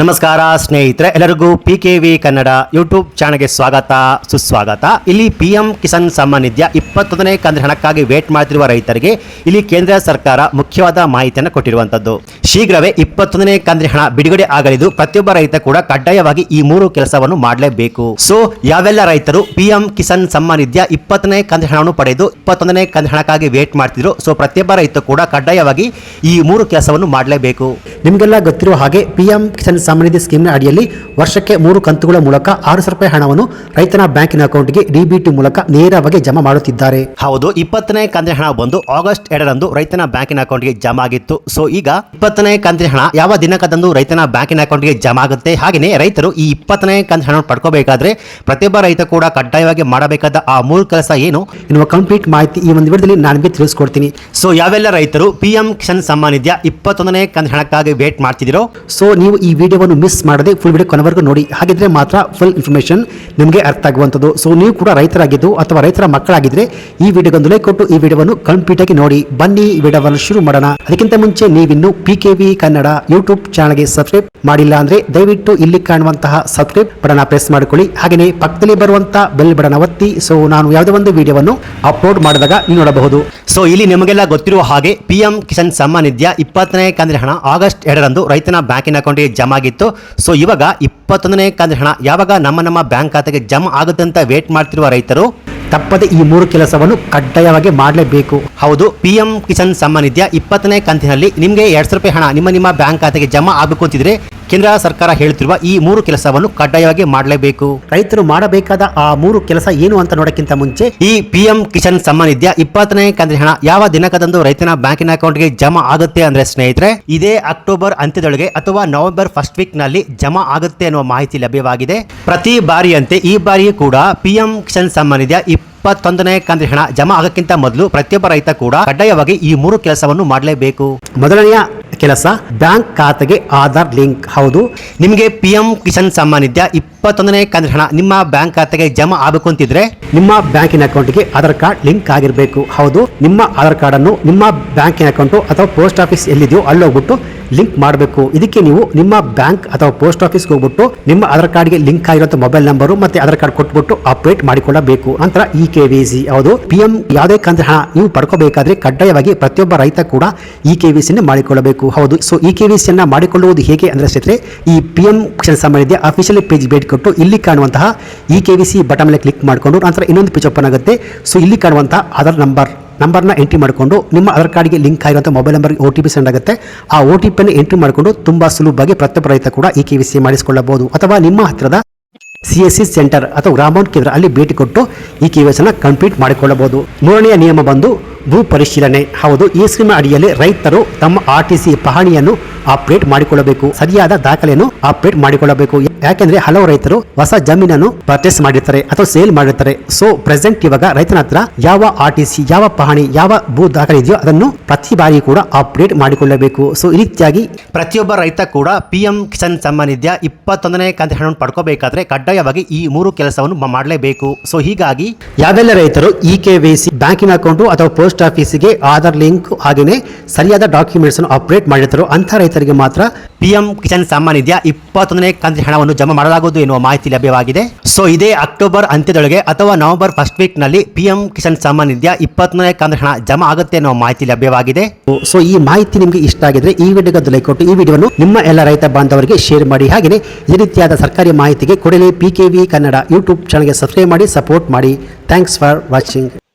ನಮಸ್ಕಾರ, ಸ್ನೇಹಿತರೆ. ಎಲ್ಲರಿಗೂ P K V Kannada YouTube ಚಾನಲ್ಗೆ ಸ್ವಾಗತ, ಸುಸ್ವಾಗತ. ಇಲ್ಲಿ ಪಿ ಎಂ ಕಿಸಾನ್ ಸಮ್ಮಾನ್ ನಿಧಿಯ ಇಪ್ಪತ್ತೊಂದನೇ ಕಂದ್ರ ಹಣಕ್ಕಾಗಿ ವೇಟ್ ಮಾಡ್ತಿರುವ ರೈತರಿಗೆ ಇಲ್ಲಿ ಕೇಂದ್ರ ಸರ್ಕಾರ ಮುಖ್ಯವಾದ ಮಾಹಿತಿಯನ್ನು ಕೊಟ್ಟಿರುವಂಥದ್ದು. ಶೀಘ್ರವೇ ಇಪ್ಪತ್ತೊಂದನೇ ಕಂದ್ರ ಹಣ ಬಿಡುಗಡೆ ಆಗಲಿದ್ದು ಪ್ರತಿಯೊಬ್ಬ ರೈತ ಕೂಡ ಕಡ್ಡಾಯವಾಗಿ ಈ ಮೂರು ಕೆಲಸವನ್ನು ಮಾಡಲೇಬೇಕು. ಸೊ ಯಾವೆಲ್ಲ ರೈತರು ಪಿ ಎಂ ಕಿಸಾನ್ ಸಮ್ಮಾನ್ ನಿಧಿಯ ಇಪ್ಪತ್ತನೇ ಕಂದ್ರ ಹಣವನ್ನು ಪಡೆದು ಇಪ್ಪತ್ತೊಂದನೇ ಕಂದ್ರ ಹಣಕ್ಕಾಗಿ ವೇಟ್ ಮಾಡ್ತಿದ್ರು ಸೊ ಪ್ರತಿಯೊಬ್ಬ ರೈತ ಕೂಡ ಕಡ್ಡಾಯವಾಗಿ ಈ ಮೂರು ಕೆಲಸವನ್ನು ಮಾಡಲೇಬೇಕು. ನಿಮಗೆಲ್ಲ ಗೊತ್ತಿರುವ ಹಾಗೆ ಪಿ ಎಂ ಕಿಸಾನ್ ನಿಧಿ ಸ್ಕೀಮ್ನ ಅಡಿಯಲ್ಲಿ ವರ್ಷಕ್ಕೆ ಮೂರು ಕಂತುಗಳ ಮೂಲಕ ಆರು ಸಾವಿರ ರೂಪಾಯಿ ಹಣವನ್ನು ರೈತನ ಬ್ಯಾಂಕಿನ ಅಕೌಂಟ್ಗೆ ಡಿಬಿಟಿ ಮೂಲಕ ನೇರವಾಗಿ ಜಮಾ ಮಾಡುತ್ತಿದ್ದಾರೆ. ಹೌದು ಇಪ್ಪತ್ತನೇ ಕಂತಿನ ಹಣ ಬಂದು ಆಗಸ್ಟ್ ಎರಡರಂದು ರೈತನ ಬ್ಯಾಂಕಿನ ಅಕೌಂಟ್ಗೆ ಜಮಾ ಆಗಿತ್ತು. ಸೊ ಈಗ ಇಪ್ಪತ್ತನೇ ಕಂತಿನ ಹಣ ಯಾವ ದಿನಕದಂದು ರೈತನ ಬ್ಯಾಂಕಿನ ಅಕೌಂಟ್ಗೆ ಜಮಾ ಆಗುತ್ತೆ? ಹಾಗೆಯೇ ರೈತರು ಈ ಇಪ್ಪತ್ತನೇ ಕಂತಿನ ಹಣ ಪಡ್ಕೋಬೇಕಾದ್ರೆ ಪ್ರತಿಯೊಬ್ಬ ರೈತ ಕೂಡ ಕಡ್ಡಾಯವಾಗಿ ಮಾಡಬೇಕಾದ ಆ ಮೂರು ಕೆಲಸ ಏನು? ಎನ್ನುವ ಕಂಪ್ಲೀಟ್ ಮಾಹಿತಿ ಈ ಒಂದು ವಿಡಿಯೋದಲ್ಲಿ ನಾನು ನಿಮಗೆ ತಿಳಿಸ್ಕೊಡ್ತೀನಿ. ಸೊ ಯಾವೆಲ್ಲ ರೈತರು ಪಿ ಎಂ ಕಿಸಾನ್ ಸಮ್ಮಾನ್ ನಿಧ್ಯ ಇಪ್ಪತ್ತೊಂದನೇ ಕಂತಿನ ಹಣಕ್ಕಾಗಿ ವೇಟ್ ಮಾಡ್ತಿದ್ದೀರೋ? ಸೊ ನೀವು ಈ ವಿಡಿಯೋವನ್ನು ಮಿಸ್ ಮಾಡದೆ ಫುಲ್ ವಿಡಿಯೋ ಕೊನೆವರೆಗೂ ನೋಡಿ. ಹಾಗಿದ್ರೆ ಮಾತ್ರ ಫುಲ್ ಇನ್ಫಾರ್ಮೇಷನ್ ನಿಮಗೆ ಅರ್ಥ ಆಗುವಂಥದ್ದು. ಸೊ ನೀವು ಕೂಡ ರೈತರಾಗಿದ್ದು ಅಥವಾ ರೈತರ ಮಕ್ಕಳಾಗಿದ್ರೆ ಈ ವಿಡಿಯೋಗೊಂದು ಲೈಕ್ ಕೊಟ್ಟು ಈ ವಿಡಿಯೋವನ್ನು ಕಂಪ್ಲೀಟ್ ಆಗಿ ನೋಡಿ. ಬನ್ನಿ, ಈ ವಿಡಿಯೋವನ್ನು ಶುರು ಮಾಡೋಣ. ಅದಕ್ಕಿಂತ ಮುಂಚೆ ನೀವಿನ್ನು P K V Kannada YouTube ಚಾನಲ್ಗೆ ಸಬ್ಸ್ಕ್ರೈಬ್ ಮಾಡಿಲ್ಲ ಅಂದ್ರೆ ದಯವಿಟ್ಟು ಇಲ್ಲಿ ಕಾಣುವಂತಹ ಸಬ್ಸ್ಕ್ರೈಬ್ ಬಟನ್ ಪ್ರೆಸ್ ಮಾಡಿಕೊಳ್ಳಿ. ಹಾಗೆಯೇ ಪಕ್ಕದಲ್ಲಿ ಬರುವಂತಹ ಬೆಲ್ ಬಟನ್ ಒತ್ತಿ. ಸೊ ನಾನು ಯಾವುದೇ ಒಂದು ವಿಡಿಯೋವನ್ನು ಅಪ್ಲೋಡ್ ಮಾಡಿದಾಗ ನೀವು ನೋಡಬಹುದು. ಸೊ ಇಲ್ಲಿ ನಿಮಗೆಲ್ಲ ಗೊತ್ತಿರುವ ಹಾಗೆ ಪಿ ಎಂ ಕಿಸಾನ್ ಸಮ್ಮಾನ್ ನಿಧಿಯ ಇಪ್ಪತ್ತನೇ ಕಂದ್ರೆ ಹಣ ಆಗಸ್ಟ್ ಎರಡರಂದು ರೈತನ ಬ್ಯಾಂಕಿನ ಅಕೌಂಟಿಗೆ ಜಮಾ ಆಗಿತ್ತು. ಸೊ ಇವಾಗ ಇಪ್ಪತ್ತೊಂದನೇ ಕಂದ್ರೆ ಹಣ ಯಾವಾಗ ನಮ್ಮ ನಮ್ಮ ಬ್ಯಾಂಕ್ ಖಾತೆಗೆ ಜಮಾ ಆಗುತ್ತೆ ಅಂತ ವೇಟ್ ಮಾಡ್ತಿರುವ ರೈತರು ತಪ್ಪದೆ ಈ ಮೂರು ಕೆಲಸವನ್ನು ಕಡ್ಡಾಯವಾಗಿ ಮಾಡಲೇಬೇಕು. ಹೌದು ಪಿ ಎಂ ಕಿಸಾನ್ ಸಮ್ಮಾನ್ ನಿಧಿಯ ಇಪ್ಪತ್ತನೇ ಕಂತಿನಲ್ಲಿ ನಿಮಗೆ ಎರಡು ಸಾವಿರ ರೂಪಾಯಿ ಹಣ ನಿಮ್ಮ ನಿಮ್ಮ ಬ್ಯಾಂಕ್ ಖಾತೆಗೆ ಜಮಾ ಆಗಬೇಕು ಅಂತಿದ್ರೆ ಕೇಂದ್ರ ಸರ್ಕಾರ ಹೇಳ್ತಿರುವ ಈ ಮೂರು ಕೆಲಸವನ್ನು ಕಡ್ಡಾಯವಾಗಿ ಮಾಡಲೇಬೇಕು. ರೈತರು ಮಾಡಬೇಕಾದ ಆ ಮೂರು ಕೆಲಸ ಏನು ಅಂತ ನೋಡಕ್ಕಿಂತ ಮುಂಚೆ ಈ ಪಿಎಂ ಕಿಶನ್ ಕಿಸಾನ್ ಸಮ್ಮಾನ್ ನಿಧಿಯ ಇಪ್ಪತ್ತನೇ ಕಂತಿನ ಹಣ ಯಾವ ದಿನಕದಂದು ರೈತನ ಬ್ಯಾಂಕಿನ ಅಕೌಂಟ್ಗೆ ಜಮಾ ಆಗುತ್ತೆ ಅಂದ್ರೆ ಸ್ನೇಹಿತರೆ ಇದೇ ಅಕ್ಟೋಬರ್ ಅಂತ್ಯದೊಳಗೆ ಅಥವಾ ನವೆಂಬರ್ ಫಸ್ಟ್ ವೀಕ್ನಲ್ಲಿ ಜಮಾ ಆಗುತ್ತೆ ಅನ್ನುವ ಮಾಹಿತಿ ಲಭ್ಯವಾಗಿದೆ. ಪ್ರತಿ ಬಾರಿಯಂತೆ ಈ ಬಾರಿಯೂ ಕೂಡ ಪಿಎಂ ಕಿಶನ್ ಕಿಸಾನ್ ಸಮ್ಮಾನ್ ನಿಧ್ಯ ಇಪ್ಪತ್ತೊಂದನೇ ಕಂತಿನ ಹಣ ಜಮಾ ಆಗಕ್ಕಿಂತ ಮೊದಲು ಪ್ರತಿಯೊಬ್ಬ ರೈತ ಕೂಡ ಕಡ್ಡಾಯವಾಗಿ ಈ ಮೂರು ಕೆಲಸವನ್ನು ಮಾಡಲೇಬೇಕು. ಮೊದಲನೆಯ ಕೆಲಸ ಬ್ಯಾಂಕ್ ಖಾತೆಗೆ ಆಧಾರ್ ಲಿಂಕ್. ಹೌದು, ನಿಮಗೆ ಪಿ ಎಂ ಕಿಸಾನ್ ಸಮ್ಮಾನ್ ನಿಧ್ಯ ಇಪ್ಪತ್ತೊಂದನೇ ಕಂತಿನ ಹಣ ನಿಮ್ಮ ಬ್ಯಾಂಕ್ ಖಾತೆಗೆ ಜಮಾ ಆಗಬೇಕು ಅಂತಿದ್ರೆ ನಿಮ್ಮ ಬ್ಯಾಂಕಿನ ಅಕೌಂಟ್ಗೆ ಆಧಾರ್ ಕಾರ್ಡ್ ಲಿಂಕ್ ಆಗಿರಬೇಕು. ಹೌದು, ನಿಮ್ಮ ಆಧಾರ್ ಕಾರ್ಡ್ ಅನ್ನು ನಿಮ್ಮ ಬ್ಯಾಂಕಿನ ಅಕೌಂಟು ಅಥವಾ ಪೋಸ್ಟ್ ಆಫೀಸ್ ಎಲ್ಲಿದೆಯೋ ಅಲ್ಲಿ ಹೋಗ್ಬಿಟ್ಟು ಲಿಂಕ್ ಮಾಡಬೇಕು. ಇದಕ್ಕೆ ನೀವು ನಿಮ್ಮ ಬ್ಯಾಂಕ್ ಅಥವಾ ಪೋಸ್ಟ್ ಆಫೀಸ್ಗೆ ಹೋಗ್ಬಿಟ್ಟು ನಿಮ್ಮ ಆಧಾರ್ ಕಾರ್ಡ್ಗೆ ಲಿಂಕ್ ಆಗಿರೋ ಮೊಬೈಲ್ ನಂಬರು ಮತ್ತೆ ಆಧಾರ್ ಕಾರ್ಡ್ ಕೊಟ್ಬಿಟ್ಟು ಅಪ್ಡೇಟ್ ಮಾಡಿಕೊಳ್ಳಬೇಕು. ನಂತರ ಇ ಕೆ ವಿ ಸಿ ಹೌದು ಪಿ ಎಂ ಯಾವುದೇ ಕಂದ್ರೆ ಹಣ ನೀವು ಪಡ್ಕೋಬೇಕಾದ್ರೆ ಕಡ್ಡಾಯವಾಗಿ ಪ್ರತಿಯೊಬ್ಬ ರೈತ ಕೂಡ ಇ ಕೆ ವಿ ಸಿನ ಮಾಡಿಕೊಳ್ಳಬೇಕು. ಹೌದು. ಸೊ ಇ ಕೆ ವಿ ಸಿಯನ್ನು ಮಾಡಿಕೊಳ್ಳುವುದು ಹೇಗೆ ಅಂದ್ರೆ ಸ್ನೇಹಿತರೆ, ಈ ಪಿ ಎಂ ಕ್ಷಣ ಸಾಮಾನ್ಯ ಅಫಿಷಿಯಲ್ ಪೇಜ್ ಭೇಟಿ ಕೊಟ್ಟು ಇಲ್ಲಿ ಕಾಣುವಂತಹ e K Y C button ಮೇಲೆ ಕ್ಲಿಕ್ ಮಾಡಿಕೊಂಡು, ನಂತರ ಇನ್ನೊಂದು ಪೇಜ್ ಓಪನ್ ಆಗುತ್ತೆ. ಸೊ ಇಲ್ಲಿ ಕಾಣುವಂತಹ ಆಧಾರ್ ನಂಬರ್ ನಂಬರ್ನ ಎಂಟ್ರಿ ಮಾಡಿಕೊಂಡು ನಿಮ್ಮ ಆಧಾರ್ ಕಾರ್ಡ್ಗೆ ಲಿಂಕ್ ಆಗಿರುವಂಥ ಮೊಬೈಲ್ ನಂಬರ್ಗೆ ಒ ಟಿ ಪಿ ಸೆಂಡ್ ಆಗುತ್ತೆ. ಆ ಒ ಟಿ ಪಿಯನ್ನು ಎಂಟ್ರಿ ಮಾಡಿಕೊಂಡು ತುಂಬ ಸುಲಭವಾಗಿ ಪ್ರತ್ಯೇಕ ರೈತ ಕೂಡ ಈ ಕೆ ವಿ ಸಿ ಮಾಡಿಸಿಕೊಳ್ಳಬಹುದು. ಅಥವಾ ನಿಮ್ಮ ಹತ್ತಿರದ ಸಿ ಎಸ್ ಸಿ ಸೆಂಟರ್ ಅಥವಾ ಗ್ರಾಮೌಂಟ್ ಕೇಂದ್ರ ಅಲ್ಲಿ ಭೇಟಿ ಕೊಟ್ಟು ಈ ಕೆ ವಿ ಅನ್ನು ಕಂಪ್ಲೀಟ್ ಮಾಡಿಕೊಳ್ಳಬಹುದು. ಮೂರನೆಯ ನಿಯಮ ಬಂದು ಭೂ ಪರಿಶೀಲನೆ. ಹೌದು, ಈ ಸ್ಕೀಮ್ ಅಡಿಯಲ್ಲಿ ರೈತರು ತಮ್ಮ ಆರ್ ಟಿ ಸಿ ಪಹಣಿಯನ್ನು ಅಪ್ಡೇಟ್ ಮಾಡಿಕೊಳ್ಳಬೇಕು. ಸರಿಯಾದ ದಾಖಲೆಯನ್ನು ಅಪ್ಡೇಟ್ ಮಾಡಿಕೊಳ್ಳಬೇಕು. ಯಾಕೆಂದ್ರೆ ಹಲವು ರೈತರು ಹೊಸ ಜಮೀನನ್ನು ಪರ್ಚೇಸ್ ಮಾಡಿರ್ತಾರೆ ಅಥವಾ ಸೇಲ್ ಮಾಡಿರ್ತಾರೆ. ಸೊ ಪ್ರೆಸೆಂಟ್ ಇವಾಗ ರೈತನ ಹತ್ರ ಯಾವ ಆರ್ ಟಿ ಸಿ ಯಾವ ಪಹಣಿ, ಯಾವ ಭೂ ದಾಖಲೆ ಇದೆಯೋ ಅದನ್ನು ಪ್ರತಿ ಬಾರಿ ಕೂಡ ಅಪ್ಡೇಟ್ ಮಾಡಿಕೊಳ್ಳಬೇಕು. ಸೊ ಈ ರೀತಿಯಾಗಿ ಪ್ರತಿಯೊಬ್ಬ ರೈತ ಕೂಡ ಪಿ ಎಂ ಕಿಸಾನ್ ಸಮ್ಮಾನ್ ಇದೆಯಾ ಇಪ್ಪತ್ತೊಂದನೇ ಕಂತೆ ಹಣವನ್ನು ಪಡ್ಕೋಬೇಕಾದ್ರೆ ಕಡ್ಡಾಯವಾಗಿ ಈ ಮೂರು ಕೆಲಸವನ್ನು ಮಾಡಲೇಬೇಕು. ಸೊ ಹೀಗಾಗಿ ಯಾವೆಲ್ಲ ರೈತರು ಇ ಕೆ ವಿ ಸಿ ಬ್ಯಾಂಕಿನ ಅಕೌಂಟ್ ಅಥವಾ ಪೋಸ್ಟ್ ಆಫೀಸಿಗೆ ಆಧಾರ್ ಲಿಂಕ್ ಹಾಗೆಯೇ ಸರಿಯಾದ ಡಾಕ್ಯುಮೆಂಟ್ಸ್ ಅನ್ನು ಅಪ್ಡೇಟ್ ಮಾಡಿರ್ತಾರೋ ಅಂಥ ರೈತರಿಗೆ ಮಾತ್ರ ಪಿ ಎಂ ಕಿಸಾನ್ ಸಮ್ಮಾನ್ ನಿಧಿಯ ಇಪ್ಪತ್ತೊಂದನೇ ಕಂತೆ ಹಣವನ್ನು ಜಮಾ ಮಾಡಲಾಗುವುದು ಎನ್ನುವ ಮಾಹಿತಿ ಲಭ್ಯವಾಗಿದೆ. ಸೊ ಇದೇ ಅಕ್ಟೋಬರ್ ಅಂತ್ಯದೊಳಗೆ ಅಥವಾ ನವೆಂಬರ್ ಫಸ್ಟ್ ವೀಕ್ನಲ್ಲಿ ಪಿಎಂ ಕಿಸಾನ್ ಸಮ್ಮಾನ್ ನಿಧಿಯ ಇಪ್ಪತ್ತನೇ ಕಂತಿನ ಹಣ ಜಮಾ ಆಗುತ್ತೆ ಅನ್ನೋ ಮಾಹಿತಿ ಲಭ್ಯವಾಗಿದೆ. ಸೊ ಈ ಮಾಹಿತಿ ನಿಮಗೆ ಇಷ್ಟ ಆಗಿದ್ರೆ ಈ ವಿಡಿಯೋಗೆ ಲೈಕ್ ಕೊಟ್ಟು ಈ ವಿಡಿಯೋವನ್ನು ನಿಮ್ಮ ಎಲ್ಲ ರೈತ ಬಾಂಧವರಿಗೆ ಶೇರ್ ಮಾಡಿ. ಹಾಗೆಯೇ ಈ ರೀತಿಯಾದ ಸರ್ಕಾರಿ ಮಾಹಿತಿಗೆ ಕೂಡಲೇ P K V Kannada YouTube ಚಾನಲ್ಗೆ ಸಬ್ಸ್ಕ್ರೈಬ್ ಮಾಡಿ ಸಪೋರ್ಟ್ ಮಾಡಿ. Thanks for watching